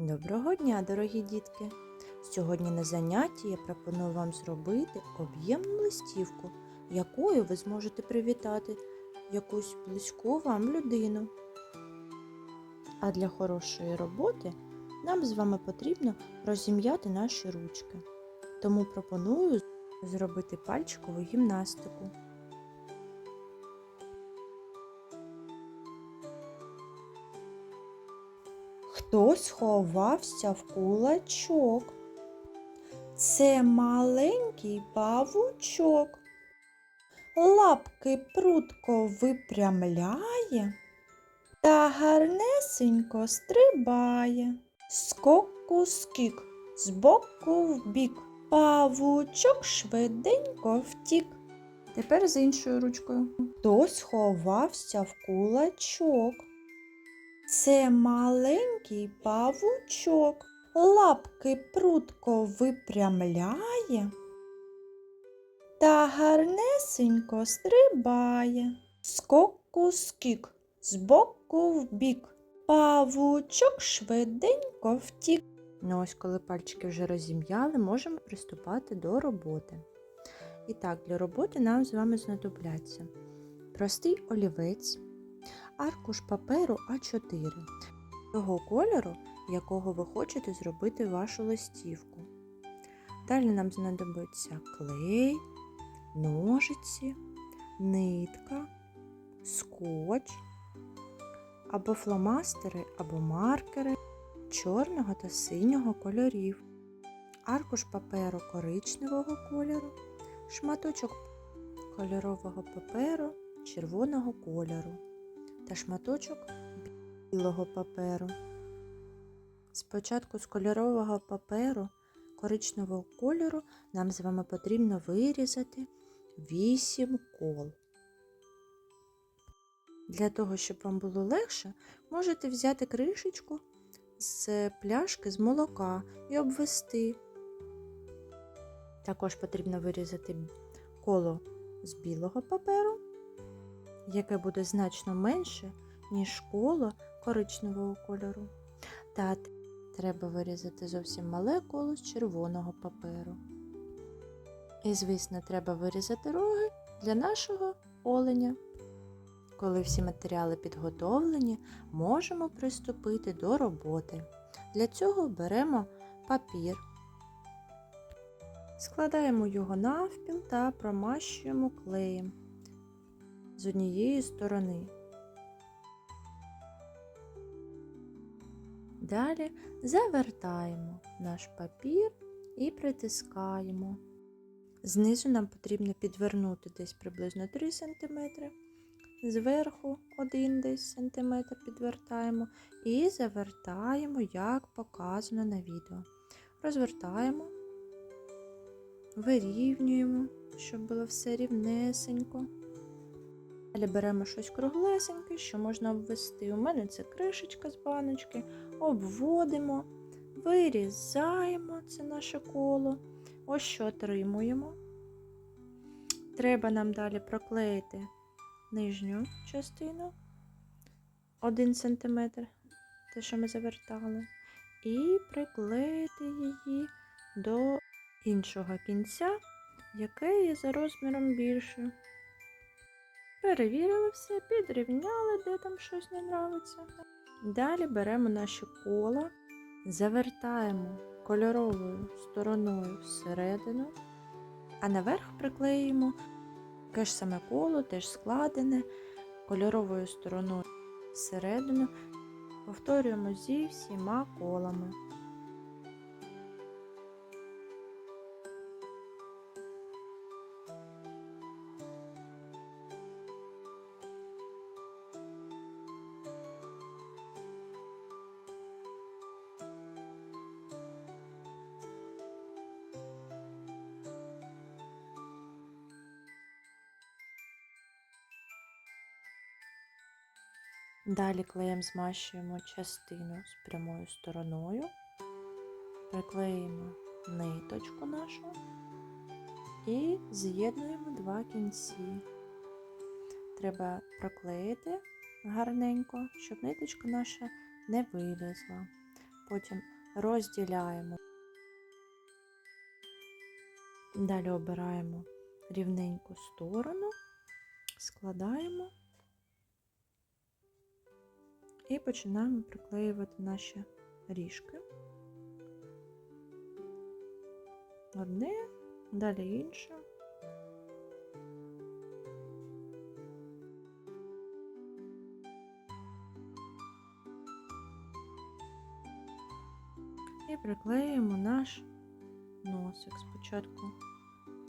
Доброго дня, дорогі дітки! Сьогодні на занятті я пропоную вам зробити об'ємну листівку, якою ви зможете привітати якусь близьку вам людину. А для хорошої роботи нам з вами потрібно розім'яти наші ручки. Тому пропоную зробити пальчикову гімнастику. Хтось ховався в кулачок. Це маленький павучок. Лапки прутко випрямляє та гарнесенько стрибає. Скоку скік, з боку в бік. Павучок швиденько втік. Тепер з іншою ручкою. Хтось ховався в кулачок. Це маленький павучок. Лапки прутко випрямляє та гарнесенько стрибає. Скоку скік, з боку в бік. Павучок швиденько втік. Ну ось, коли пальчики вже розім'яли, можемо приступати до роботи. І так, для роботи нам з вами знадобляться простий олівець, аркуш паперу А4 того кольору, якого ви хочете зробити вашу листівку. Далі нам знадобиться клей, ножиці, нитка, скотч, або фломастери, або маркери чорного та синього кольорів, аркуш паперу коричневого кольору, шматочок кольорового паперу червоного кольору та шматочок білого паперу. Спочатку з кольорового паперу коричневого кольору нам з вами потрібно вирізати 8 кол. Для того, щоб вам було легше, можете взяти кришечку з пляшки з молока і обвести. Також потрібно вирізати коло з білого паперу, яке буде значно менше, ніж коло коричневого кольору. Та треба вирізати зовсім мале коло з червоного паперу. І, звісно, треба вирізати роги для нашого оленя. Коли всі матеріали підготовлені, можемо приступити до роботи. Для цього беремо папір, складаємо його навпіл та промащуємо клеєм з однієї сторони. Далі завертаємо наш папір і притискаємо. Знизу нам потрібно підвернути десь приблизно 3 см, зверху 1 десь сантиметр підвертаємо і завертаємо, як показано на відео. Розвертаємо, вирівнюємо, щоб було все рівнесенько. Далі беремо щось круглесеньке, що можна обвести. У мене це кришечка з баночки, обводимо, вирізаємо це наше коло, ось що отримуємо. Треба нам далі проклеїти нижню частину 1 см, те, що ми завертали, і приклеїти її до іншого кінця, яке є за розміром більше. Перевірили все, підрівняли, де там щось не нравиться. Далі беремо наші кола, завертаємо кольоровою стороною всередину, а наверх приклеїмо таке ж саме коло, теж складене кольоровою стороною всередину. Повторюємо зі всіма колами. Далі клеєм змащуємо частину з прямою стороною, приклеїмо ниточку нашу і з'єднуємо два кінці. Треба проклеїти гарненько, щоб ниточка наша не вилізла. потім розділяємо. Далі обираємо рівненьку сторону, складаємо і починаємо приклеювати наші ріжки. Одне, далі інше. І приклеїмо наш носик. Спочатку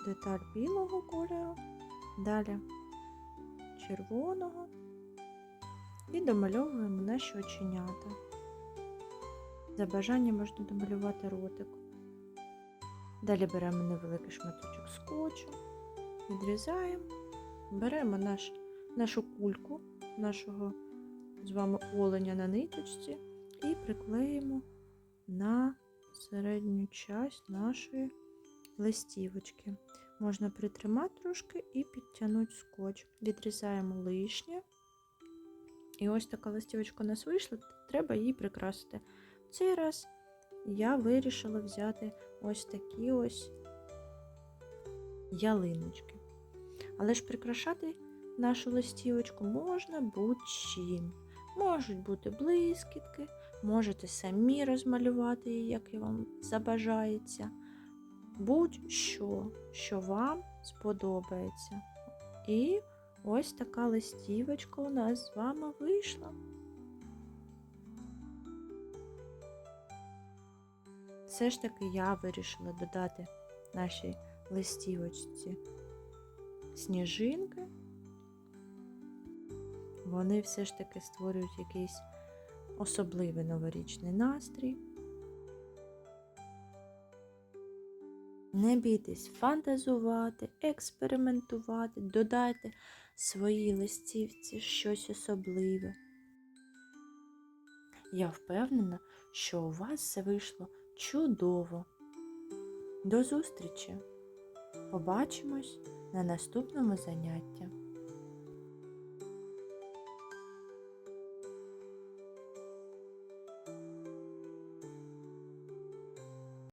деталь білого кольору, далі червоного і домальовуємо наші оченята. За бажанням можна домалювати ротик. Далі беремо невеликий шматочок скотчу, відрізаємо, беремо наш, нашу кульку нашого з вами оленя на ниточці і приклеїмо на середню часть нашої листівочки. Можна притримати трошки і підтягнути скотч. Відрізаємо лишнє. І ось така листівочка у нас вийшла, треба її прикрасити. В цей раз я вирішила взяти ось такі ось ялиночки. Але ж прикрашати нашу листівочку можна будь-чим. Можуть бути блискітки, можете самі розмалювати її, як вам забажається. Будь-що, що вам сподобається. І ось така листівочка у нас з вами вийшла. Все ж таки я вирішила додати нашій листівочці сніжинки. Вони все ж таки створюють якийсь особливий новорічний настрій. Не бійтесь фантазувати, експериментувати, додайте своїй листівці щось особливе. Я впевнена, що у вас все вийшло чудово. До зустрічі! Побачимось на наступному занятті.